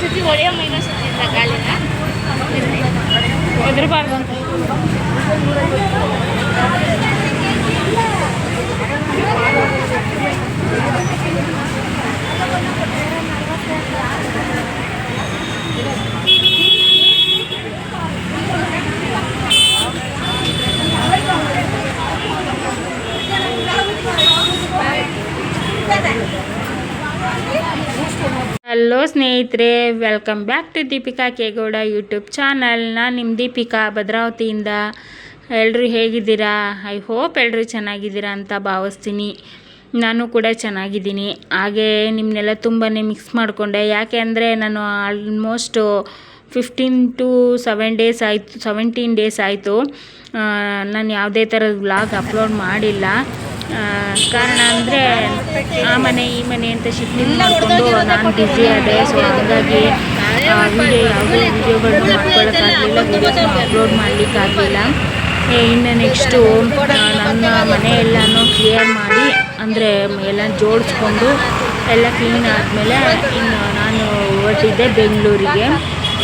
சுற்றி ஒரே மீனை சுற்றி இருந்தா காலையில் எதிர்பார்க்கும் Thank you. ಹಲೋ ಸ್ನೇಹಿತರೆ. Welcome back to Deepika Kegowda YouTube channel ನಾನು ನಿಮ್ಮ ದೀಪಿಕಾ ಭದ್ರಾವತಿಯಿಂದ. ಎಲ್ಲರೂ ಹೇಗಿದ್ದೀರಾ? ಐ ಹೋಪ್ ಎಲ್ಲರೂ ಚೆನ್ನಾಗಿದ್ದೀರಾ ಅಂತ ಭಾವಿಸ್ತೀನಿ. ನಾನು ಕೂಡ ಚೆನ್ನಾಗಿದ್ದೀನಿ. ಹಾಗೆ ನಿಮ್ಮನ್ನೆಲ್ಲ ತುಂಬಾ ಮಿಕ್ಸ್ ಮಾಡಿಕೊಂಡೆ. ಯಾಕೆ ಅಂದರೆ ನಾನು almost fifteen to seven days ಆಯಿತು ಸೆವೆಂಟೀನ್ ಡೇಸ್ ಆಯಿತು. ನಾನು ಯಾವುದೇ ಥರದ ವ್ಲಾಗ್ ಅಪ್ಲೋಡ್ ಮಾಡಿಲ್ಲ. ಕಾರಣ ಅಂದರೆ ಆ ಮನೆ, ಈ ಮನೆ ಅಂತ ಶಿಫ್ಟಿಂಗ್ ಮಾಡಿಕೊಂಡು ನಾನು ಬ್ಯುಸಿ ಆದೆ ಸೊ ಹಾಗಾಗಿ ವಿಡಿಯೋ ಯಾವುದೇ ವಿಡಿಯೋಗಳನ್ನ ಮಾಡ್ಕೊಳ್ಳೋಕ್ಕಾಗಲಿಲ್ಲ ವೀಡಿಯೋಸ್ನ ಅಪ್ಲೋಡ್ ಮಾಡಲಿಕ್ಕಾಗಲಿಲ್ಲ. ಇನ್ನು ನೆಕ್ಸ್ಟು ನನ್ನ ಮನೆ ಎಲ್ಲನೂ ಕ್ಲಿಯರ್ ಮಾಡಿ, ಅಂದರೆ ಎಲ್ಲ ಜೋಡಿಸ್ಕೊಂಡು ಎಲ್ಲ ಕ್ಲೀನ್ ಆದಮೇಲೆ ಇನ್ನು ನಾನು ಹೊರಟಿದ್ದೆ ಬೆಂಗಳೂರಿಗೆ.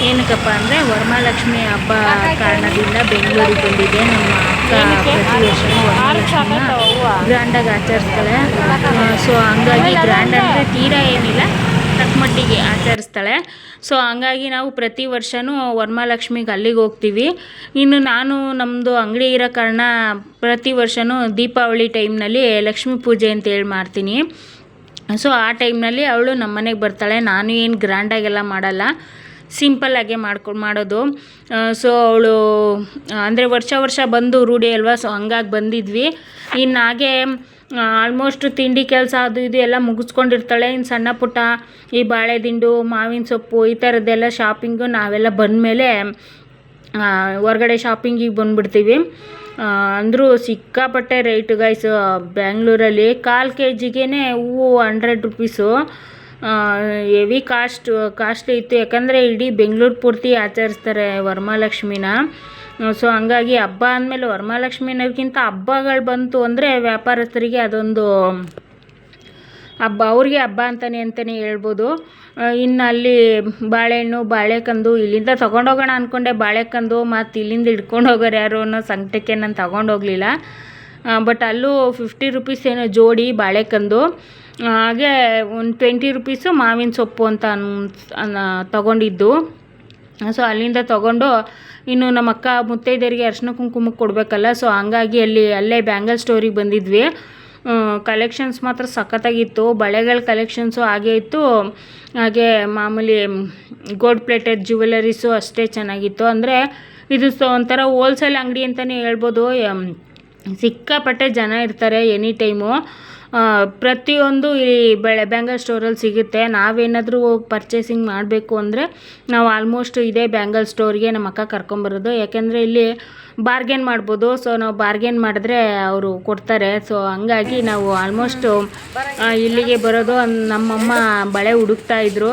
ಏನಕ್ಕಪ್ಪ ಅಂದರೆ ವರಮಹಾಲಕ್ಷ್ಮಿ ಹಬ್ಬ ಕಾರಣದಿಂದ ಬೆಂಗಳೂರಿಗೆ ಬಂದಿದೆ. ನಮ್ಮ ಅಕ್ಕ ಪ್ರತಿ ವರ್ಷ ವರಮಹಾಲಕ್ಷ್ಮಿನ ಗ್ರ್ಯಾಂಡಾಗಿ ಆಚರಿಸ್ತಾಳೆ. ಸೊ ಹಂಗಾಗಿ ಗ್ರ್ಯಾಂಡ್ ಅಂದರೆ ತೀರಾ ಏನಿಲ್ಲ ತಕ್ಕಮಟ್ಟಿಗೆ ಆಚರಿಸ್ತಾಳೆ. ಸೊ ಹಂಗಾಗಿ ನಾವು ಪ್ರತಿ ವರ್ಷವೂ ವರಮಹಾಲಕ್ಷ್ಮಿಗೆ ಅಲ್ಲಿಗೆ ಹೋಗ್ತೀವಿ. ಇನ್ನು ನಾನು ನಮ್ಮದು ಅಂಗಡಿ ಇರೋ ಕಾರಣ ಪ್ರತಿ ವರ್ಷವೂ ದೀಪಾವಳಿ ಟೈಮ್ನಲ್ಲಿ ಲಕ್ಷ್ಮೀ ಪೂಜೆ ಅಂತೇಳಿ ಮಾಡ್ತೀನಿ. ಸೊ ಆ ಟೈಮ್ನಲ್ಲಿ ಅವಳು ನಮ್ಮ ಮನೆಗೆ ಬರ್ತಾಳೆ. ನಾನು ಏನು ಗ್ರ್ಯಾಂಡಾಗೆಲ್ಲ ಮಾಡಲ್ಲ. ಸಿಂಪಲ್ಲಾಗೆ ಮಾಡ್ಕೊಂಡು ಮಾಡೋದು. ಸೊ ಅವಳು, ಅಂದರೆ ವರ್ಷ ವರ್ಷ ಬಂದು ರೂಢಿ ಅಲ್ವಾ? ಸೊ ಹಂಗಾಗಿ ಬಂದಿದ್ವಿ. ಇನ್ನು ಹಾಗೆ ಆಲ್ಮೋಸ್ಟ್ ತಿಂಡಿ ಕೆಲಸ ಅದು ಇದು ಎಲ್ಲ ಮುಗಿಸ್ಕೊಂಡಿರ್ತಾಳೆ. ಇನ್ನು ಸಣ್ಣ ಪುಟ್ಟ ಈ ಬಾಳೆ ದಿಂಡು ಮಾವಿನ ಸೊಪ್ಪು ಈ ಥರದ್ದೆಲ್ಲ ಶಾಪಿಂಗು ನಾವೆಲ್ಲ ಬಂದಮೇಲೆ ಹೊರಗಡೆ ಶಾಪಿಂಗಿಗೆ ಬಂದುಬಿಡ್ತೀವಿ. ಅಂದರೂ ಸಿಕ್ಕಾಪಟ್ಟೆ ರೇಟು ಗೈಸ್ ಬ್ಯಾಂಗ್ಳೂರಲ್ಲಿ ಕಾಲು ಕೆ ಜಿಗೆ ಹೂವು hundred rupees heavy cost costly ಇತ್ತು. ಯಾಕಂದರೆ ಇಡೀ ಬೆಂಗಳೂರು ಪೂರ್ತಿ ಆಚರಿಸ್ತಾರೆ ವರಮಹಾಲಕ್ಷ್ಮಿನ. ಸೊ ಹಂಗಾಗಿ ಹಬ್ಬ ಅಂದಮೇಲೆ ವರಮಹಾಲಕ್ಷ್ಮಿ ಅನ್ನೋದಕ್ಕಿಂತ ಹಬ್ಬಗಳು ಬಂತು ಅಂದರೆ ವ್ಯಾಪಾರಸ್ಥರಿಗೆ ಅದೊಂದು ಹಬ್ಬ, ಅವ್ರಿಗೆ ಹಬ್ಬ ಅಂತಲೇ ಅಂತಲೇ ಹೇಳ್ಬೋದು. ಇನ್ನು ಅಲ್ಲಿ ಬಾಳೆಹಣ್ಣು, ಬಾಳೆಕಂದು, ಇಲ್ಲಿಂದ ತೊಗೊಂಡೋಗೋಣ ಅಂದ್ಕೊಂಡೆ ಬಾಳೆಕಂದು, ಮತ್ತು ಇಲ್ಲಿಂದ ಹಿಡ್ಕೊಂಡು ಹೋಗೋರು ಯಾರು ಅನ್ನೋ ಸಂಕಟಕ್ಕೆ ನಾನು ತಗೊಂಡೋಗಲಿಲ್ಲ ಬಟ್ ಅಲ್ಲೂ ಫಿಫ್ಟಿ ರುಪೀಸ್ ಏನೋ ಜೋಡಿ ಬಾಳೆಕಂದು. ಹಾಗೆ ಒಂದು ಟ್ವೆಂಟಿ ರುಪೀಸು ಮಾವಿನ ಸೊಪ್ಪು ಅಂತ ಅನ್ ತಗೊಂಡಿದ್ದು. ಸೊ ಅಲ್ಲಿಂದ ತಗೊಂಡು ಇನ್ನು ನಮ್ಮ ಅಕ್ಕ ಮುತ್ತೈದೆಯರಿಗೆ ಅರ್ಶಿನ ಕುಂಕುಮಕ್ಕೆ ಕೊಡಬೇಕಲ್ಲ ಸೊ ಹಂಗಾಗಿ ಅಲ್ಲಿ, ಅಲ್ಲೇ ಬ್ಯಾಂಗಲ್ ಸ್ಟೋರಿಗೆ ಬಂದಿದ್ವಿ. ಕಲೆಕ್ಷನ್ಸ್ ಮಾತ್ರ ಸಖತ್ತಾಗಿತ್ತು. ಬಳೆಗಳ ಕಲೆಕ್ಷನ್ಸು ಹಾಗೆ ಇತ್ತು. ಹಾಗೆ ಮಾಮೂಲಿ ಗೋಲ್ಡ್ ಪ್ಲೇಟೆಡ್ ಜ್ಯುವೆಲರೀಸು ಅಷ್ಟೇ ಚೆನ್ನಾಗಿತ್ತು. ಅಂದರೆ ಇದು ಸೊ, ಒಂಥರ ಹೋಲ್ಸೇಲ್ ಅಂಗಡಿ ಅಂತಲೇ ಹೇಳ್ಬೋದು. ಸಿಕ್ಕಾಪಟ್ಟೆ ಜನ ಇರ್ತಾರೆ ಎನಿ ಟೈಮು ಪ್ರತಿಯೊಂದು ಈ ಬೆಳೆ ಬ್ಯಾಂಗಲ್ ಸ್ಟೋರಲ್ಲಿ ಸಿಗುತ್ತೆ. ನಾವೇನಾದರೂ ಪರ್ಚೇಸಿಂಗ್ ಮಾಡಬೇಕು ಅಂದರೆ ನಾವು ಆಲ್ಮೋಸ್ಟ್ ಇದೇ ಬ್ಯಾಂಗಲ್ ಸ್ಟೋರ್ಗೆ ನಮ್ಮ ಅಕ್ಕ ಕರ್ಕೊಂಬರೋದು ಯಾಕೆಂದರೆ ಇಲ್ಲಿ ಬಾರ್ಗೇನ್ ಮಾಡ್ಬೋದು. ಸೊ ನಾವು ಬಾರ್ಗೇನ್ ಮಾಡಿದ್ರೆ ಅವರು ಕೊಡ್ತಾರೆ. ಸೊ ಹಂಗಾಗಿ ನಾವು ಆಲ್ಮೋಸ್ಟು ಇಲ್ಲಿಗೆ ಬರೋದು ನಮ್ಮಮ್ಮ ಬಳೆ ಹುಡುಕ್ತಾ ಇದ್ರು.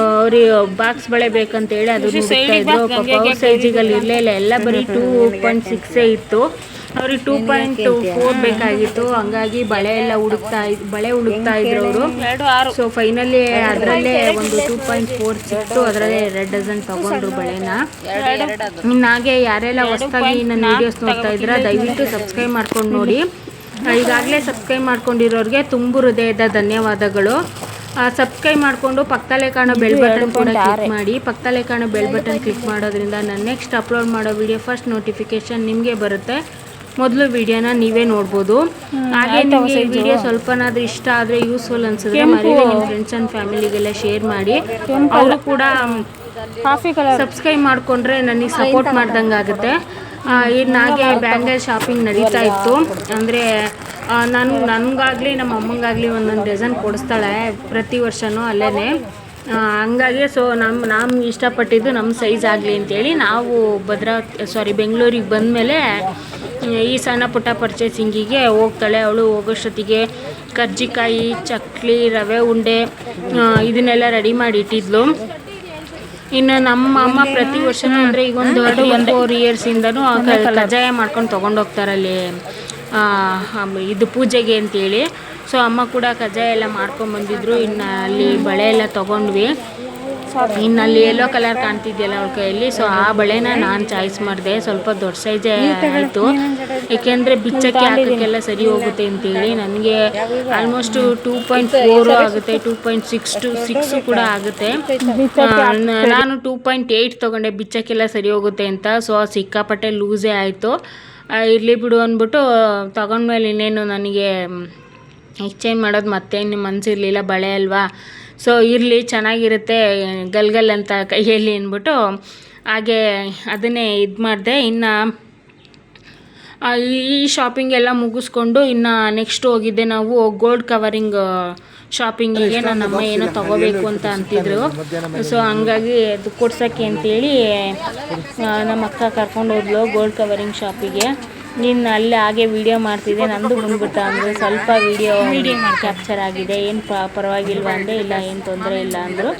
ಅವ್ರಿಗೆ ಬಾಕ್ಸ್ ಬಳೆ ಬೇಕಂತೇಳಿ ಅದು ಸೈಜಿಗಲ್ಲಿ ಇರಲೇ ಇಲ್ಲ. ಅವ್ರ ಸೈಜಿಗಲ್ಲಿ ಇರಲಿಲ್ಲ ಎಲ್ಲ ಬರೀ ಟೂ ಪಾಯಿಂಟ್ ಸಿಕ್ಸೇ ಇತ್ತು. ಅವ್ರಿಗೆ ಟೂ ಪಾಯಿಂಟ್ ಫೋರ್ ಬೇಕಾಗಿತ್ತು. ಹಂಗಾಗಿ ಬಳೆ ಎಲ್ಲ ಹುಡುಕ್ತಾ ಬಳೆ ಹುಡುಕ್ತಾ ಇದ್ರು ಅವರು. ಸೊ ಫೈನಲಿ ಅದರಲ್ಲೇ ಒಂದು ಟೂ ಪಾಯಿಂಟ್ ಫೋರ್ ಸಿಕ್ತು. ಅದರಲ್ಲೇ ಎರಡು ಡಜನ್ ತಗೊಂಡ್ರು ಬಳೆನ. ಇನ್ನು ಹಾಗೆ ಯಾರೆಲ್ಲ ಹೊಸದಾಗಿ ನನ್ನ ವೀಡಿಯೋಸ್ ನೋಡ್ತಾ ಇದ್ದೀರಾ ದಯವಿಟ್ಟು ಸಬ್ಸ್ಕ್ರೈಬ್ ಮಾಡ್ಕೊಂಡು ನೋಡಿ. ಈಗಾಗಲೇ ಸಬ್ಸ್ಕ್ರೈಬ್ ಮಾಡ್ಕೊಂಡಿರೋರಿಗೆ ತುಂಬು ಹೃದಯದ ಧನ್ಯವಾದಗಳು. ಸಬ್ಸ್ಕ್ರೈಬ್ ಮಾಡಿಕೊಂಡು ಪಕ್ಕದಲ್ಲೇ ಕಾಣೋ ಬೆಲ್ ಬಟನ್ ಕೂಡ ಕ್ಲಿಕ್ ಮಾಡಿ. ಪಕ್ಕದಲ್ಲೇ ಕಾಣೋ ಬೆಲ್ ಬಟನ್ ಕ್ಲಿಕ್ ಮಾಡೋದ್ರಿಂದ ನಾನು ನೆಕ್ಸ್ಟ್ ಅಪ್ಲೋಡ್ ಮಾಡೋ ವಿಡಿಯೋ ಫಸ್ಟ್ ನೋಟಿಫಿಕೇಶನ್ ನಿಮಗೆ ಬರುತ್ತೆ. ಮೊದಲು ವಿಡಿಯೋನ ನೀವೇ ನೋಡ್ಬೋದು. ಹಾಗೆ ನಿಮಗೆ ಈ ವಿಡಿಯೋ ಸ್ವಲ್ಪನಾದ್ರೂ ಇಷ್ಟ ಆದರೆ ಯೂಸ್ಫುಲ್ ಅನ್ಸಿದ್ರೆ ಮರಿ ನಿಮ್ಮ ಫ್ರೆಂಡ್ಸ್ ಆ್ಯಂಡ್ ಫ್ಯಾಮಿಲಿಗೆಲ್ಲ ಶೇರ್ ಮಾಡಿ. ಅವರು ಕೂಡ ಸಬ್ಸ್ಕ್ರೈಬ್ ಮಾಡಿಕೊಂಡ್ರೆ ನನಗೆ ಸಪೋರ್ಟ್ ಮಾಡ್ದಂಗೆ ಆಗುತ್ತೆ ಇನ್ನು ನಾಗೆ ಬ್ಯಾಂಗಲ್ ಶಾಪಿಂಗ್ ನಡೀತಾ ಇತ್ತು. ಅಂದರೆ ನಾನು, ನನಗಾಗಲಿ, ನಮ್ಮ ಅಮ್ಮಂಗಾಗಲಿ ಒಂದೊಂದು ಡಜನ್ ಕೊಡಿಸ್ತಾಳೆ ಪ್ರತಿ ವರ್ಷವೂ ಅಲ್ಲೇ ಹಂಗಾಗಿ ಸೊ ನಮ್ಮ ನಮ್ಮ ಇಷ್ಟಪಟ್ಟಿದ್ದು ನಮ್ಮ ಸೈಜ್ ಆಗಲಿ ಅಂತೇಳಿ ನಾವು ಭದ್ರಾ ಸಾರಿ ಬೆಂಗಳೂರಿಗೆ ಬಂದಮೇಲೆ, ಈ ಸಣ್ಣ ಪುಟ್ಟ ಪರ್ಚೇಸಿಂಗಿಗೆ ಹೋಗ್ತಾಳೆ. ಅವಳು ಹೋಗೋಷ್ಟೊತ್ತಿಗೆ ಕರ್ಜಿಕಾಯಿ, ಚಕ್ಲಿ, ರವೆ ಉಂಡೆ ಇದನ್ನೆಲ್ಲ ರೆಡಿ ಮಾಡಿ ಇಟ್ಟಿದ್ಲು. ಇನ್ನು ನಮ್ಮ ಅಮ್ಮ ಪ್ರತಿ ವರ್ಷನೂ ಅಂದರೆ ಈಗ ಒಂದು ತ್ರೀ ಫೋರ್ ಇಯರ್ಸಿಂದನೂ ಕಜ್ಜಾಯ ಮಾಡ್ಕೊಂಡು ತೊಗೊಂಡೋಗ್ತಾರಲ್ಲಿ ಇದು ಪೂಜೆಗೆ ಅಂತೇಳಿ. ಸೊ ಅಮ್ಮ ಕೂಡ ಕಜ್ಜಾಯ ಎಲ್ಲ ಮಾಡ್ಕೊಂಬಂದಿದ್ರು ಇನ್ನು ಅಲ್ಲಿ ಬಳೆ ಎಲ್ಲ ತೊಗೊಂಡ್ವಿ. ಇನ್ನು ಅಲ್ಲಿ ಎಲ್ಲೋ ಕಲರ್ ಕಾಣ್ತಿದ್ಯಲ್ಲ ಅವ್ಳ ಕೈಯಲ್ಲಿ ಸೊ ಆ ಬಳೆನ ನಾನು ಚಾಯ್ಸ್ ಮಾಡಿದೆ. ಸ್ವಲ್ಪ ದೊಡ್ಡ ಸೈಜೇ ಆಯಿತು. ಏಕೆಂದರೆ ಬಿಚ್ಚಕ್ಕೆ ಹಾಕೋಕ್ಕೆಲ್ಲ ಸರಿ ಹೋಗುತ್ತೆ ಅಂತೇಳಿ ನನಗೆ ಆಲ್ಮೋಸ್ಟ್ ಟೂ ಪಾಯಿಂಟ್ ಫೋರು ಆಗುತ್ತೆ two point six to six ಕೂಡ ಆಗುತ್ತೆ. ನಾನು ಟೂ ಪಾಯಿಂಟ್ ಏಯ್ಟ್ ತೊಗೊಂಡೆ ಬಿಚ್ಚಕ್ಕೆಲ್ಲ ಸರಿ ಹೋಗುತ್ತೆ ಅಂತ. ಸೊ ಸಿಕ್ಕಾಪಟ್ಟೆ ಲೂಸೇ ಆಯಿತು. ಇರಲಿ ಬಿಡು ಅಂದ್ಬಿಟ್ಟು ತಗೊಂಡ್ಮೇಲೆ ಇನ್ನೇನು ನನಗೆ ಎಕ್ಸ್ಚೇಂಜ್ ಮಾಡೋದು ಮತ್ತೆ ನಿಮ್ಮ ಮನಸ್ಸಿರಲಿಲ್ಲ ಬಳೆ ಅಲ್ವಾ? ಸೊ ಇರಲಿ, ಚೆನ್ನಾಗಿರುತ್ತೆ, ಗಲ್ಗಲ್ ಗಲ್ ಅಂತ ಕೈಯಲ್ಲಿ ಅಂದ್ಬಿಟ್ಟು ಹಾಗೆ ಅದನ್ನೇ ಇದು ಮಾಡಿದೆ. ಇನ್ನು ಈ ಶಾಪಿಂಗ್ ಎಲ್ಲ ಮುಗಿಸ್ಕೊಂಡು ಇನ್ನು ನೆಕ್ಸ್ಟ್ ಹೋಗಿದ್ದೆ ನಾವು ಗೋಲ್ಡ್ ಕವರಿಂಗ್ ಶಾಪಿಂಗಿಗೆ ನನ್ನ ಅಮ್ಮ ಏನೋ ತಗೋಬೇಕು ಅಂತ ಅಂತಿದ್ರು. ಸೊ ಹಂಗಾಗಿ ಅದು ಕೊಡ್ಸೋಕ್ಕೆ ಅಂತೇಳಿ ನಮ್ಮ ಅಕ್ಕ ಕರ್ಕೊಂಡು ಹೋದ್ಲು ಗೋಲ್ಡ್ ಕವರಿಂಗ್ ಶಾಪಿಗೆ ನೀನು ಅಲ್ಲಿ ಹಾಗೆ ವಿಡಿಯೋ ಮಾಡ್ತಿದ್ದೆ ನಂದು ಬಂದ್ಬಿಟ್ಟ ಅಂದರು ಸ್ವಲ್ಪ ವಿಡಿಯೋ ಕ್ಯಾಪ್ಚರ್ ಆಗಿದೆ ಏನು ಪರವಾಗಿಲ್ವ ಅಂದರೆ ಇಲ್ಲ ಏನು ತೊಂದರೆ ಇಲ್ಲ ಅಂದರು.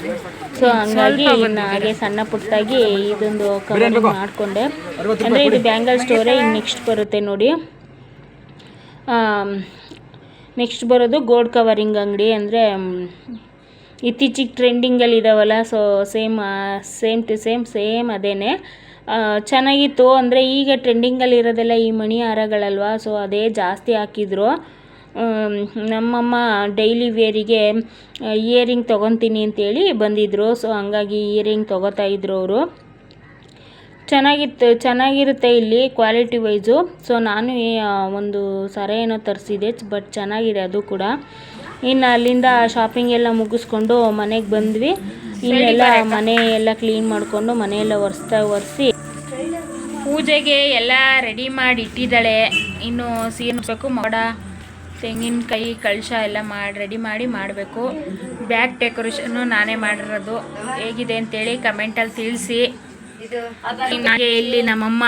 ಸೊ ಹಂಗಾಗಿ ಇನ್ನು ಹಾಗೆ ಸಣ್ಣ ಪುಟ್ಟಾಗಿ ಇದೊಂದು ಕವರಿಂಗ್ ಮಾಡಿಕೊಂಡೆ. ಅಂದರೆ ಇದು ಬ್ಯಾಂಗಲ್ ಸ್ಟೋರೇ ಇನ್ನು ನೆಕ್ಸ್ಟ್ ಬರುತ್ತೆ ನೋಡಿ. ನೆಕ್ಸ್ಟ್ ಬರೋದು ಗೋಲ್ಡ್ ಕವರಿಂಗ್ ಅಂಗಡಿ ಅಂದರೆ ಇತ್ತೀಚಿಗೆ ಟ್ರೆಂಡಿಂಗಲ್ಲಿ ಇದಾವಲ್ಲ so same same to same same ಅದೇ ಚೆನ್ನಾಗಿತ್ತು, ಅಂದರೆ ಈಗ ಟ್ರೆಂಡಿಂಗಲ್ಲಿ ಇರೋದೆಲ್ಲ ಈ ಮಣಿ ಹಾರಗಳಲ್ವಾ ಸೊ ಅದೇ ಜಾಸ್ತಿ ಹಾಕಿದ್ರು. ನಮ್ಮಮ್ಮ ಡೈಲಿ ವೇರಿಗೆ ಇಯರಿಂಗ್ ತೊಗೊತೀನಿ ಅಂತೇಳಿ ಬಂದಿದ್ದರು ಸೊ ಹಂಗಾಗಿ ಇಯರಿಂಗ್ ತೊಗೋತಾ ಇದ್ರು ಅವರು. ಚೆನ್ನಾಗಿತ್ತು, ಚೆನ್ನಾಗಿರುತ್ತೆ ಇಲ್ಲಿ ಕ್ವಾಲಿಟಿ ವೈಸು ಸೊ ನಾನು ಒಂದು ಸರ ಏನೋ ತರಿಸಿದೆ ಬಟ್ ಚೆನ್ನಾಗಿದೆ ಅದು ಕೂಡ. ಇನ್ನು ಅಲ್ಲಿಂದ ಶಾಪಿಂಗ್ ಎಲ್ಲ ಮುಗಿಸ್ಕೊಂಡು ಮನೆಗೆ ಬಂದ್ವಿ. ಇನ್ನೆಲ್ಲ ಮನೆ ಎಲ್ಲ ಕ್ಲೀನ್ ಮಾಡಿಕೊಂಡು ಮನೆಯೆಲ್ಲ ಒರೆಸ್ತಾ ಒರೆಸಿ ಪೂಜೆಗೆ ಎಲ್ಲ ರೆಡಿ ಮಾಡಿ ಇಟ್ಟಿದ್ದಾಳೆ. ಇನ್ನು ಸೀರ್ಬೇಕು ಮೋಡ ತೆಂಗಿನಕಾಯಿ ಕಳಶ ಎಲ್ಲ ಮಾಡಿ ರೆಡಿ ಮಾಡಿ ಮಾಡಬೇಕು. ಬ್ಯಾಗ್ ಡೆಕೋರೇಷನ್ನು ನಾನೇ ಮಾಡಿರೋದು. ಹೇಗಿದೆ ಅಂತೇಳಿ ಕಮೆಂಟಲ್ಲಿ ತಿಳಿಸಿ. ಹಾಗೆ ಇಲ್ಲಿ ನಮ್ಮಮ್ಮ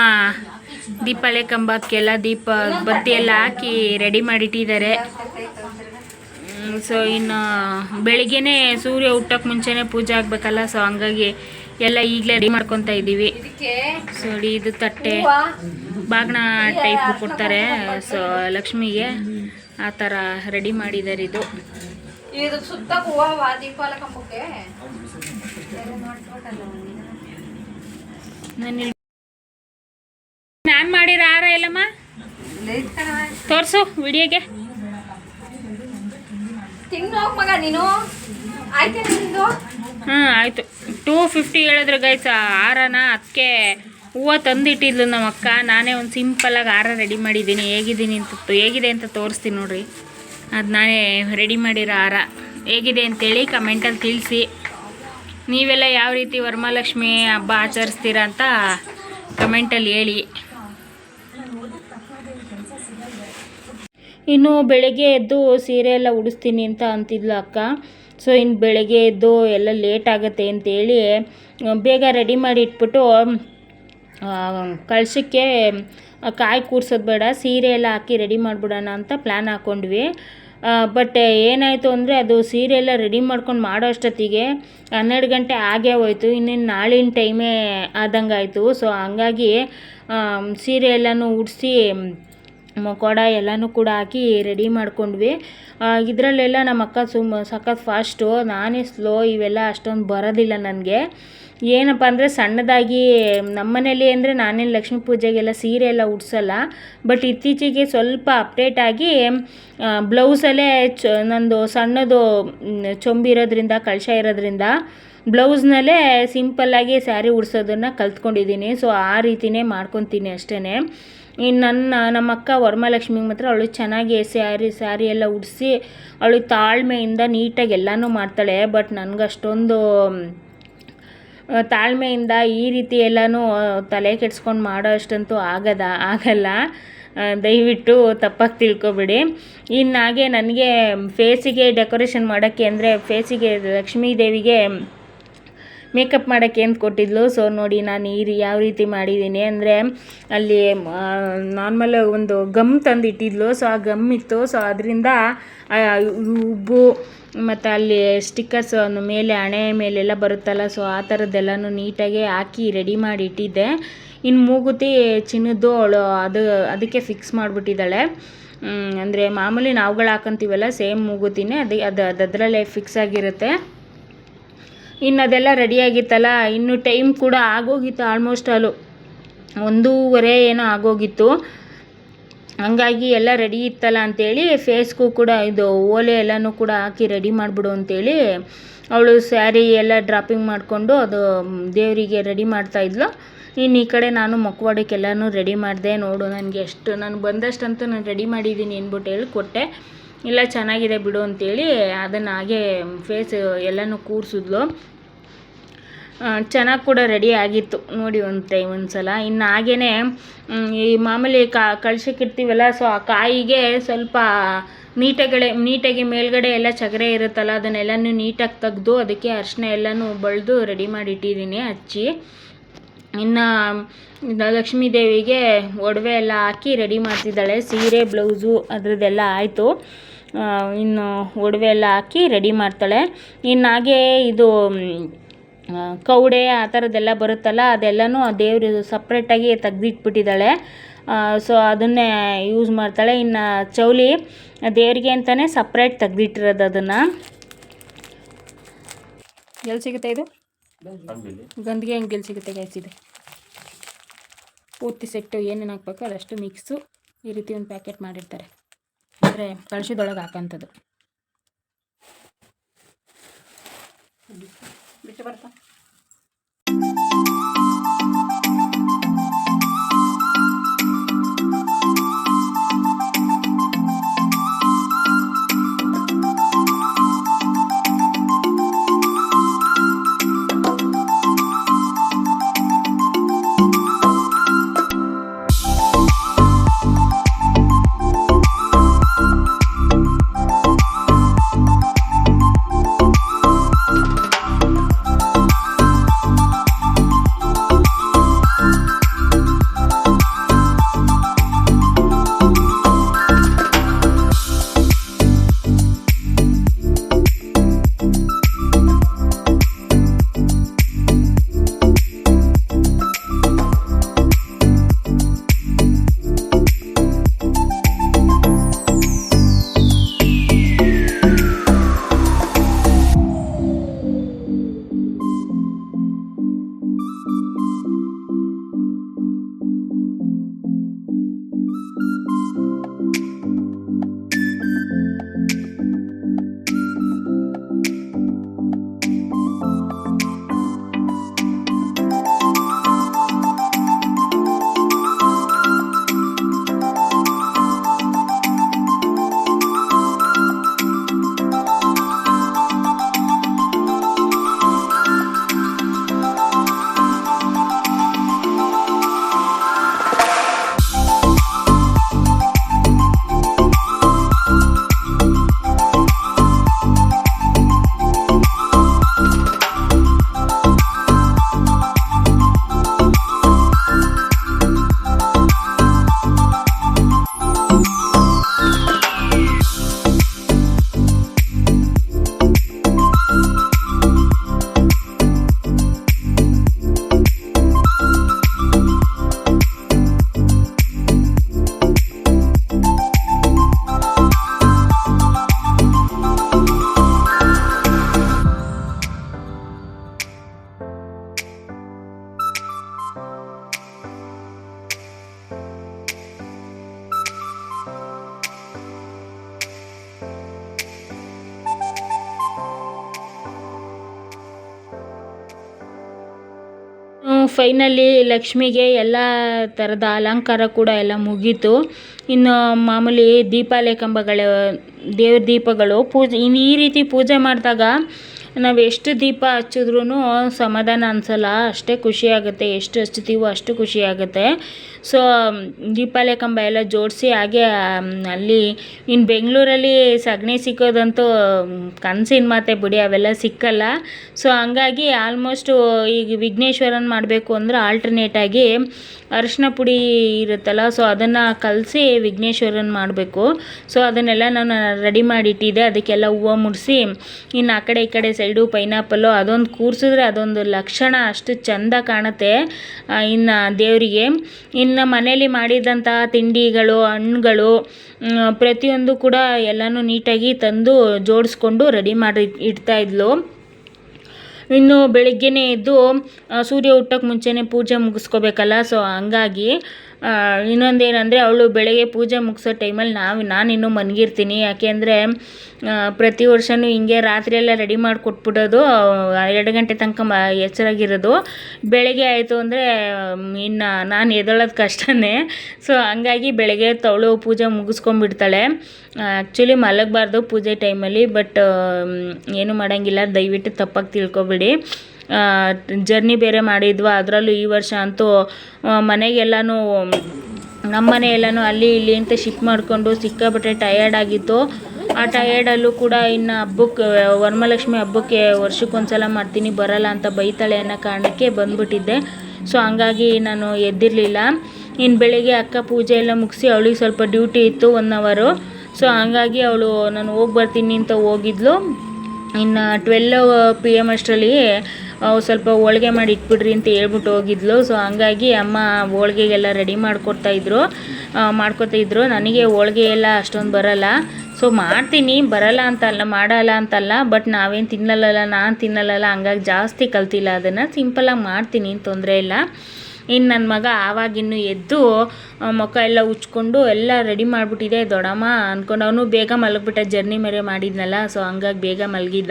ದೀಪಾಳೆ ಕಂಬಕ್ಕೆಲ್ಲ ದೀಪ ಬತ್ತಿ ಎಲ್ಲ ಹಾಕಿ ರೆಡಿ ಮಾಡಿಟ್ಟಿದ್ದಾರೆ ಸೊ ಇನ್ನು ಬೆಳಿಗ್ಗೆ ಸೂರ್ಯ ಹುಟ್ಟೋಕೆ ಮುಂಚೆನೇ ಪೂಜೆ ಆಗಬೇಕಲ್ಲ ಸೊ ಹಂಗಾಗಿ ಎಲ್ಲ ಈಗಲೇ ರೆಡಿ ಮಾಡ್ಕೊತಾ ಇದ್ದೀವಿ. ಸೊ ಇದು ತಟ್ಟೆ ಬಾಗ್ನ ಟೈಪ್ ಕೊಡ್ತಾರೆ ಸೊ ಲಕ್ಷ್ಮಿಗೆ ಆ ಥರ ರೆಡಿ ಮಾಡಿದ್ದಾರೆ ಇದು. ಸುತ್ತ ನಾನು ನಾನು ಮಾಡಿರೋ ಹಾರ ಎಲ್ಲಮ್ಮ? ತೋರಿಸು ವಿಡಿಯೋಗೆ. ತಿನ್ನು ಮಗ ನೀನು? ಆಯ್ತಾ ನಿಂದು? ಹಾಂ ಆಯಿತು. ಟೂ ಫಿಫ್ಟಿ ಹೇಳಿದ್ರು ಗೈಸ್ ಹಾರನ ಅದಕ್ಕೆ ಹೂವು ತಂದಿಟ್ಟಿದ್ಲು ನಮ್ಮ ಅಕ್ಕ ನಾನೇ ಒಂದು ಸಿಂಪಲಾಗಿ ಹಾರ ರೆಡಿ ಮಾಡಿದ್ದೀನಿ. ಹೇಗಿದ್ದೀನಿ ಅಂತ ಹೇಗಿದೆ ಅಂತ ತೋರಿಸ್ತೀನಿ ನೋಡ್ರಿ. ಅದು ನಾನೇ ರೆಡಿ ಮಾಡಿರೋ ಹಾರ. ಹೇಗಿದೆ ಅಂತೇಳಿ ಕಮೆಂಟಲ್ಲಿ ತಿಳಿಸಿ. ನೀವೆಲ್ಲ ಯಾವ ರೀತಿ ವರಮಹಾಲಕ್ಷ್ಮಿ ಹಬ್ಬ ಆಚರಿಸ್ತೀರಾ ಅಂತ ಕಮೆಂಟಲ್ಲಿ ಹೇಳಿ. ಇನ್ನು ಬೆಳಗ್ಗೆ ಎದ್ದು ಸೀರೆ ಎಲ್ಲ ಉಡಿಸ್ತೀನಿ ಅಂತ ಅಂತಿದ್ಲು ಅಕ್ಕ. ಸೊ ಇನ್ನು ಬೆಳಗ್ಗೆ ಎದ್ದು ಎಲ್ಲ ಲೇಟ್ ಆಗುತ್ತೆ ಅಂತೇಳಿ ಬೇಗ ರೆಡಿ ಮಾಡಿ ಇಟ್ಬಿಟ್ಟು ಕಳಿಸಕ್ಕೆ ಕಾಯಿ ಕೂರ್ಸೋದು ಬೇಡ, ಸೀರೆ ಎಲ್ಲ ಹಾಕಿ ರೆಡಿ ಮಾಡಿಬಿಡೋಣ ಅಂತ ಪ್ಲ್ಯಾನ್ ಹಾಕ್ಕೊಂಡ್ವಿ ಬಟ್ ಏನಾಯಿತು ಅಂದರೆ ಅದು ಸೀರೆ ಎಲ್ಲ ರೆಡಿ ಮಾಡ್ಕೊಂಡು ಮಾಡೋ ಅಷ್ಟೊತ್ತಿಗೆ ಹನ್ನೆರಡು ಗಂಟೆ ಆಗೇ ಹೋಯ್ತು, ಇನ್ನೇನು ನಾಳಿನ ಟೈಮೇ ಆದಂಗೆ ಆಯಿತು ಸೊ ಹಂಗಾಗಿ ಸೀರೆ ಎಲ್ಲನೂ ಉಡಿಸಿ ಕೊಡ ಎಲ್ಲನೂ ಕೂಡ ಹಾಕಿ ರೆಡಿ ಮಾಡ್ಕೊಂಡ್ವಿ. ಇದರಲ್ಲೆಲ್ಲ ನಮ್ಮ ಅಕ್ಕ ಸುಮ್ಮ ಸಖತ್ ಫಾಸ್ಟು ನಾನೇ ಸ್ಲೋ ಇವೆಲ್ಲ ಅಷ್ಟೊಂದು ಬರೋದಿಲ್ಲ ನನಗೆ. ಏನಪ್ಪ ಅಂದರೆ ಸಣ್ಣದಾಗಿ ನಮ್ಮನೇಲಿ ಅಂದರೆ ನಾನೇನು ಲಕ್ಷ್ಮೀ ಪೂಜೆಗೆಲ್ಲ ಸೀರೆ ಎಲ್ಲ ಉಡ್ಸಲ್ಲ. ಬಟ್ ಇತ್ತೀಚೆಗೆ ಸ್ವಲ್ಪ ಅಪ್ಡೇಟ್ ಆಗಿ ಬ್ಲೌಸಲ್ಲೇ ಚ, ನಂದು ಸಣ್ಣದು ಚೊಂಬಿರೋದ್ರಿಂದ ಕಳಶ ಇರೋದ್ರಿಂದ ಬ್ಲೌಸ್ನಲ್ಲೇ ಸಿಂಪಲ್ಲಾಗಿ ಸ್ಯಾರಿ ಉಡ್ಸೋದನ್ನು ಕಲ್ತ್ಕೊಂಡಿದ್ದೀನಿ. ಸೊ ಆ ರೀತಿನೇ ಮಾಡ್ಕೊತೀನಿ ಅಷ್ಟೇ ಇನ್ನು ನನ್ನ, ನಮ್ಮ ಅಕ್ಕ ವರಮಹಾಲಕ್ಷ್ಮಿಗೆ ಮಾತ್ರ ಅವಳು ಚೆನ್ನಾಗಿ ಸ್ಯಾರಿ ಸ್ಯಾರಿ ಎಲ್ಲ ಉಡಿಸಿ, ಅವಳು ತಾಳ್ಮೆಯಿಂದ ನೀಟಾಗಿ ಎಲ್ಲನೂ ಮಾಡ್ತಾಳೆ. ಬಟ್ ನನಗೆ ಅಷ್ಟೊಂದು ತಾಳ್ಮೆಯಿಂದ ಈ ರೀತಿ ಎಲ್ಲನೂ ತಲೆ ಕೆಡಿಸ್ಕೊಂಡು ಮಾಡೋ ಅಷ್ಟಂತೂ ಆಗದ, ಆಗಲ್ಲ. ದಯವಿಟ್ಟು ತಪ್ಪಾಗಿ ತಿಳ್ಕೊಬೇಡಿ. ಇನ್ನಾಗೆ ನನಗೆ, ಫೇಸಿಗೆ ಡೆಕೋರೇಷನ್ ಮಾಡೋಕ್ಕೆ ಅಂದರೆ, ಫೇಸಿಗೆ ಲಕ್ಷ್ಮೀ ದೇವಿಗೆ ಮೇಕಪ್ ಮಾಡೋಕ್ಕೆ ಏನು ಕೊಟ್ಟಿದ್ಲು? ಸೊ ನೋಡಿ ನಾನು ಈ ಯಾವ ರೀತಿ ಮಾಡಿದ್ದೀನಿ ಅಂದರೆ, ಅಲ್ಲಿ ನಾರ್ಮಲ್ ಒಂದು ಗಮ್ ತಂದಿಟ್ಟಿದ್ಲು. ಸೊ ಆ ಗಮ್ ಇತ್ತು. ಸೊ ಅದರಿಂದ ಉಬ್ಬು, ಮತ್ತು ಅಲ್ಲಿ ಸ್ಟಿಕ್ಕರ್ಸ್ ಮೇಲೆ, ಹಣೆ ಮೇಲೆಲ್ಲ ಬರುತ್ತಲ್ಲ ಸೊ ಆ ಥರದ್ದೆಲ್ಲನೂ ನೀಟಾಗಿ ಹಾಕಿ ರೆಡಿ ಮಾಡಿ ಇಟ್ಟಿದ್ದೆ ಇನ್ನು ಮೂಗುತಿ ಚಿನ್ನದ್ದು ಅವಳು ಅದು, ಅದಕ್ಕೆ ಫಿಕ್ಸ್ ಮಾಡಿಬಿಟ್ಟಿದ್ದಾಳೆ. ಅಂದರೆ ಮಾಮೂಲಿ ನಾವುಗಳು ಹಾಕೊಂತೀವಲ್ಲ ಸೇಮ್ ಮೂಗುತಿನೇ, ಅದು ಅದು, ಅದರಲ್ಲೇ ಫಿಕ್ಸ್ ಆಗಿರುತ್ತೆ. ಇನ್ನು ಅದೆಲ್ಲ ರೆಡಿಯಾಗಿತ್ತಲ್ಲ, ಇನ್ನು ಟೈಮ್ ಕೂಡ ಆಗೋಗಿತ್ತು ಆಲ್ಮೋಸ್ಟ್ ಆಲು ಒಂದೂವರೆ ಏನೋ ಆಗೋಗಿತ್ತು. ಹಂಗಾಗಿ ಎಲ್ಲ ರೆಡಿ ಇತ್ತಲ್ಲ ಅಂತೇಳಿ ಫೇಸ್ಗೂ ಕೂಡ ಇದು ಓಲೆ ಎಲ್ಲನೂ ಕೂಡ ಹಾಕಿ ರೆಡಿ ಮಾಡಿಬಿಡು ಅಂತೇಳಿ ಅವಳು ಸ್ಯಾರಿ ಎಲ್ಲ ಡ್ರಾಪಿಂಗ್ ಮಾಡಿಕೊಂಡು ಅದು ದೇವರಿಗೆ ರೆಡಿ ಮಾಡ್ತಾಯಿದ್ಲು ಇನ್ನು ಈ ಕಡೆ ನಾನು ಮಕ್ವಾಡಕ್ಕೆಲ್ಲನೂ ರೆಡಿ ಮಾಡಿದೆ, ನೋಡು ನನಗೆ ಎಷ್ಟು, ನಾನು ಬಂದಷ್ಟಂತೂ ನಾನು ರೆಡಿ ಮಾಡಿದ್ದೀನಿ ಅಂದ್ಬಿಟ್ಟು ಹೇಳಿ ಕೊಟ್ಟೆ ಇಲ್ಲ, ಚೆನ್ನಾಗಿದೆ ಬಿಡು ಅಂತೇಳಿ ಅದನ್ನು ಹಾಗೆ ಫೇಸ್ ಎಲ್ಲನೂ ಕೂರಿಸಿದ್ಲು. ಚೆನ್ನಾಗಿ ಕೂಡ ರೆಡಿ ಆಗಿತ್ತು. ನೋಡಿ ಒಂದು ಟೈಮ್ ಒಂದು ಸಲ ಇನ್ನು ಹಾಗೇ ಈ ಮಾಮೂಲಿ ಕಳ್ಸಕ್ಕಿಡ್ತೀವಲ್ಲ ಸೊ ಆ ಕಾಯಿಗೆ ಸ್ವಲ್ಪ ನೀಟಗಡೆ ನೀಟಾಗಿ ಮೇಲ್ಗಡೆ ಎಲ್ಲ ಚಗರೆ ಇರುತ್ತಲ್ಲ, ಅದನ್ನೆಲ್ಲನೂ ನೀಟಾಗಿ ತೆಗೆದು ಅದಕ್ಕೆ ಅರಿಶಿನ ಎಲ್ಲನೂ ಬಳ್ದು ರೆಡಿ ಮಾಡಿ ಇಟ್ಟಿದ್ದೀನಿ ಹಚ್ಚಿ ಇನ್ನು ಲಕ್ಷ್ಮೀ ದೇವಿಗೆ ಒಡವೆ ಎಲ್ಲ ಹಾಕಿ ರೆಡಿ ಮಾಡ್ತಿದ್ದಾಳೆ. ಸೀರೆ ಬ್ಲೌಸು ಅದರದ್ದೆಲ್ಲ ಆಯಿತು. ಇನ್ನು ಒಡವೆ ಎಲ್ಲ ಹಾಕಿ ರೆಡಿ ಮಾಡ್ತಾಳೆ. ಇನ್ನು ಹಾಗೇ ಇದು ಕೌಡೆ ಕವಡೆ ಆ ಥರದ್ದೆಲ್ಲ ಬರುತ್ತಲ್ಲ ಅದೆಲ್ಲನೂ ದೇವರು ಸಪ್ರೇಟಾಗಿ ತೆಗ್ದಿಟ್ಬಿಟ್ಟಿದ್ದಾಳೆ. ಸೊ ಅದನ್ನೇ ಯೂಸ್ ಮಾಡ್ತಾಳೆ. ಇನ್ನು ಚೌಲಿ ದೇವರಿಗೆ ಅಂತಲೇ ಸಪ್ರೇಟ್ ತೆಗ್ದಿಟ್ಟಿರೋದು ಅದನ್ನು. ಎಲ್ಲಿ ಸಿಗುತ್ತೆ ಇದು? ಗಂದಿಗೆ ಹೆಂಗೆ ಎಲ್ಲಿ ಸಿಗುತ್ತೆ ಗ್ಯಾಸ್ ಇದೆ? ಪೂರ್ತಿ ಸೆಟ್ಟು ಏನೇನು ಹಾಕ್ಬೇಕು ಅದಷ್ಟು ಮಿಕ್ಸು ಈ ರೀತಿ ಒಂದು ಪ್ಯಾಕೆಟ್ ಮಾಡಿರ್ತಾರೆ. ಅಂದರೆ ಕಳಶದೊಳಗೆ ಹಾಕೋಂಥದ್ದು ಬಿಟ್ಟು ಬರ್ತಾ? ಫೈನಲಿ ಲಕ್ಷ್ಮಿಗೆ ಎಲ್ಲ ಥರದ ಅಲಂಕಾರ ಕೂಡ ಎಲ್ಲ ಮುಗೀತು. ಇನ್ನು ಮಾಮೂಲಿ ದೀಪಾಲಯ ಕಂಬಗಳು ದೇವ್ರ ದೀಪಗಳು ಪೂಜೆ ಇನ್ನು ಈ ರೀತಿ ಪೂಜೆ ಮಾಡಿದಾಗ ನಾವು ಎಷ್ಟು ದೀಪ ಹಚ್ಚಿದ್ರೂ ಸಮಾಧಾನ ಅನಿಸಲ್ಲ. ಅಷ್ಟೇ ಖುಷಿ ಆಗುತ್ತೆ. ಎಷ್ಟು ಹಚ್ತೀವೋ ಅಷ್ಟು ಖುಷಿ ಆಗುತ್ತೆ. ಸೊ ದೀಪಾಲಯ ಕಂಬ ಎಲ್ಲ ಜೋಡಿಸಿ ಹಾಗೆ ಅಲ್ಲಿ ಇನ್ನು ಬೆಂಗಳೂರಲ್ಲಿ ಸಗಣಿ ಸಿಕ್ಕೋದಂತೂ ಕನಸಿನ ಮಾತೆ ಬಿಡಿ, ಅವೆಲ್ಲ ಸಿಕ್ಕಲ್ಲ. ಸೊ ಹಂಗಾಗಿ ಆಲ್ಮೋಸ್ಟು ಈಗ ವಿಘ್ನೇಶ್ವರನ ಮಾಡಬೇಕು ಅಂದ್ರೆ ಆಲ್ಟರ್ನೇಟಾಗಿ ಅರಿಶಿನ ಪುಡಿ ಇರುತ್ತಲ್ಲ ಸೊ ಅದನ್ನು ಕಲಸಿ ವಿಘ್ನೇಶ್ವರನ ಮಾಡಬೇಕು. ಸೊ ಅದನ್ನೆಲ್ಲ ನಾನು ರೆಡಿ ಮಾಡಿಟ್ಟಿದ್ದೆ ಅದಕ್ಕೆಲ್ಲ ಹೂವು ಮುಡಿಸಿ ಇನ್ನು ಆ ಕಡೆ ಈ ಕಡೆ ಸೈಡು ಪೈನಾಪಲ್ಲು ಅದೊಂದು ಕೂರಿಸಿದ್ರೆ ಅದೊಂದು ಲಕ್ಷಣ, ಅಷ್ಟು ಚೆಂದ ಕಾಣುತ್ತೆ ಇನ್ನು ದೇವರಿಗೆ. ಇನ್ನು ಮನೇಲಿ ಮಾಡಿದಂತಹ ತಿಂಡಿಗಳು, ಹಣ್ಣುಗಳು ಪ್ರತಿಯೊಂದು ಕೂಡ ಎಲ್ಲನೂ ನೀಟಾಗಿ ತಂದು ಜೋಡಿಸ್ಕೊಂಡು ರೆಡಿ ಮಾಡಿ ಇಡ್ತಾ ಇದ್ಲು. ಇನ್ನು ಬೆಳಗ್ಗೆನೇ ಎದ್ದು ಸೂರ್ಯ ಹುಟ್ಟೋಕೆ ಮುಂಚೆನೇ ಪೂಜೆ ಮುಗಿಸ್ಕೋಬೇಕಲ್ಲ ಸೊ ಹಂಗಾಗಿ ಆ, ಏನಂದರೆ ಅವಳು ಬೆಳಗ್ಗೆ ಪೂಜೆ ಮುಗಿಸೋ ಟೈಮಲ್ಲಿ ನಾವು ನಾನು ಇನ್ನೂ ಮನಗಿರ್ತೀನಿ. ಯಾಕೆಂದರೆ ಪ್ರತಿ ವರ್ಷವೂ ಹಿಂಗೆ ರಾತ್ರಿಯೆಲ್ಲ ರೆಡಿ ಮಾಡಿ ಕೊಟ್ಬಿಡೋದು ಎರಡು ಗಂಟೆ ತನಕ ಮ ಎಚ್ಚರಾಗಿರೋದು. ಬೆಳಗ್ಗೆ ಆಯಿತು ಅಂದರೆ ಇನ್ನು ನಾನು ಎದ್ದೇಳೋದು ಕಷ್ಟನೇ. ಸೊ ಹಂಗಾಗಿ ಬೆಳಗ್ಗೆ ತವಳು ಪೂಜೆ ಮುಗಿಸ್ಕೊಂಡ್ಬಿಡ್ತಾಳೆ. ಆ್ಯಕ್ಚುಲಿ ಮಲಗಬಾರ್ದು ಪೂಜೆ ಟೈಮಲ್ಲಿ ಬಟ್ ಏನು ಮಾಡೋಂಗಿಲ್ಲ. ದಯವಿಟ್ಟು ತಪ್ಪಾಗಿ ತಿಳ್ಕೊಬೇಡಿ. ಜರ್ನಿ ಬೇರೆ ಮಾಡಿದ್ವಾ. ಅದರಲ್ಲೂ ಈ ವರ್ಷ ಅಂತೂ ಮನೆಗೆಲ್ಲನೂ, ನಮ್ಮ ಮನೆ ಎಲ್ಲನೂ ಅಲ್ಲಿ ಇಲ್ಲಿ ಅಂತ ಶಿಫ್ಟ್ ಮಾಡಿಕೊಂಡು ಸಿಕ್ಕಾಪಟ್ಟೆ ಟಯರ್ಡ್ ಆಗಿತ್ತು. ಆ ಟಯರ್ಡಲ್ಲೂ ಕೂಡ ಇನ್ನು ಹಬ್ಬಕ್ಕೆ, ವರಮಹಾಲಕ್ಷ್ಮಿ ಹಬ್ಬಕ್ಕೆ ವರ್ಷಕ್ಕೊಂದ್ಸಲ ಮಾಡ್ತೀನಿ, ಬರಲ್ಲ ಅಂತ ಬೈತಾಳೆ ಅನ್ನೋ ಕಾರಣಕ್ಕೆ ಬಂದ್ಬಿಟ್ಟಿದ್ದೆ. ಸೊ ಹಂಗಾಗಿ ನಾನು ಎದ್ದಿರಲಿಲ್ಲ. ಇನ್ನು ಬೆಳಿಗ್ಗೆ ಅಕ್ಕ ಪೂಜೆ ಎಲ್ಲ ಮುಗಿಸಿ ಅವಳಿಗೆ ಸ್ವಲ್ಪ ಡ್ಯೂಟಿ ಇತ್ತು ಒನ್ ಅವರು ಸೊ ಹಂಗಾಗಿ ಅವಳು, ನಾನು ಹೋಗಿ ಬರ್ತೀನಿ ಅಂತ ಹೋಗಿದ್ಲು. ಇನ್ನು ಟ್ವೆಲ್ ಪಿ ಎಂ ಅಷ್ಟರಲ್ಲಿ ಸ್ವಲ್ಪ ಹೋಳ್ಗೆ ಮಾಡಿ ಇಟ್ಬಿಡ್ರಿ ಅಂತ ಹೇಳ್ಬಿಟ್ಟು ಹೋಗಿದ್ಲು. ಸೊ ಹಂಗಾಗಿ ಅಮ್ಮ ಹೋಳ್ಗೆಗೆಲ್ಲ ರೆಡಿ ಮಾಡಿಕೊಡ್ತಾ ಇದ್ರು. ಮಾಡ್ಕೊತಾ ಇದ್ರು. ನನಗೆ ಹೋಳ್ಗೆ ಎಲ್ಲ ಅಷ್ಟೊಂದು ಬರಲ್ಲ. ಸೊ ಮಾಡ್ತೀನಿ. ಬರಲ್ಲ ಅಂತಲ್ಲ ಮಾಡಲ್ಲ ಅಂತಲ್ಲ ಬಟ್ ನಾವೇನು ತಿನ್ನಲ್ಲಲ್ಲ ನಾನು ತಿನ್ನಲ್ಲಲ್ಲ ಹಂಗಾಗಿ ಜಾಸ್ತಿ ಕಲ್ತಿಲ್ಲ ಅದನ್ನು. ಸಿಂಪಲ್ಲಾಗಿ ಮಾಡ್ತೀನಿ, ತೊಂದರೆ ಇಲ್ಲ. ಇನ್ನು ನನ್ನ ಮಗ ಆವಾಗಿನ್ನು ಎದ್ದು ಮುಖ ಎಲ್ಲ ಉಚ್ಕೊಂಡು ಎಲ್ಲ ರೆಡಿ ಮಾಡಿಬಿಟ್ಟಿದೆ. ದೊಡಮ್ಮ ಅಂದ್ಕೊಂಡು ಅವನು ಬೇಗ ಮಲಗಿಬಿಟ್ಟ ಜರ್ನಿ ಮೇರೆ ಮಾಡಿದ್ನಲ್ಲ ಸೊ ಹಂಗಾಗಿ ಬೇಗ ಮಲಗಿದ್ದ.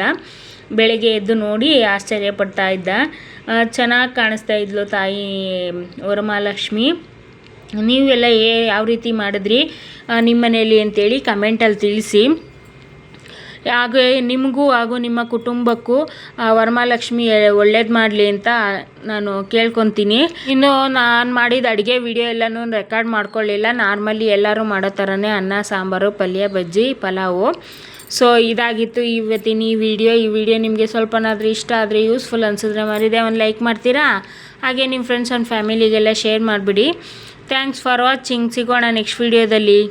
ಬೆಳಗ್ಗೆ ಎದ್ದು ನೋಡಿ ಆಶ್ಚರ್ಯ ಪಡ್ತಾ ಇದ್ದ. ಚೆನ್ನಾಗಿ ಕಾಣಿಸ್ತಾ ಇದ್ಲು ತಾಯಿ, ವರಮಹಾಲಕ್ಷ್ಮಿ. ನೀವೆಲ್ಲ ಏ, ಯಾವ ರೀತಿ ಮಾಡಿದ್ರಿ? ನಿಮ್ಮ ಮನೆಯಲ್ಲಿ ಅಂತೇಳಿ ಕಮೆಂಟಲ್ಲಿ ತಿಳಿಸಿ. ಹಾಗೆ ನಿಮಗೂ ಹಾಗೂ ನಿಮ್ಮ ಕುಟುಂಬಕ್ಕೂ ವರಮಹಾಲಕ್ಷ್ಮಿ ಒಳ್ಳೇದು ಮಾಡಲಿ ಅಂತ ನಾನು ಕೇಳ್ಕೊತೀನಿ. ಇನ್ನು ನಾನು ಮಾಡಿದ ಅಡುಗೆ ವಿಡಿಯೋ ಎಲ್ಲನೂ ರೆಕಾರ್ಡ್ ಮಾಡ್ಕೊಳ್ಳಿಲ್ಲ. ನಾರ್ಮಲಿ ಎಲ್ಲರೂ ಮಾಡೋ ಥರನೇ ಅನ್ನ, ಸಾಂಬಾರು, ಪಲ್ಯ, ಬಜ್ಜಿ, ಪಲಾವು. ಸೊ, ಇದಾಗಿತ್ತು ಇವತ್ತಿನ ಈ ವಿಡಿಯೋ. ಈ ವಿಡಿಯೋ ನಿಮಗೆ ಸ್ವಲ್ಪನಾದರೂ ಇಷ್ಟ ಆದರೆ, ಯೂಸ್ಫುಲ್ ಅನಿಸಿದ್ರೆ ಮರಿದೆ. ಒಂದು ಲೈಕ್ ಮಾಡ್ತೀರಾ? ಹಾಗೆ ನಿಮ್ಮ ಫ್ರೆಂಡ್ಸ್ ಆ್ಯಂಡ್ ಫ್ಯಾಮಿಲಿಗೆಲ್ಲ ಶೇರ್ ಮಾಡಿಬಿಡಿ. ಥ್ಯಾಂಕ್ಸ್ ಫಾರ್ ವಾಚಿಂಗ್ ಸಿಗೋಣ ನೆಕ್ಸ್ಟ್ ವಿಡಿಯೋದಲ್ಲಿ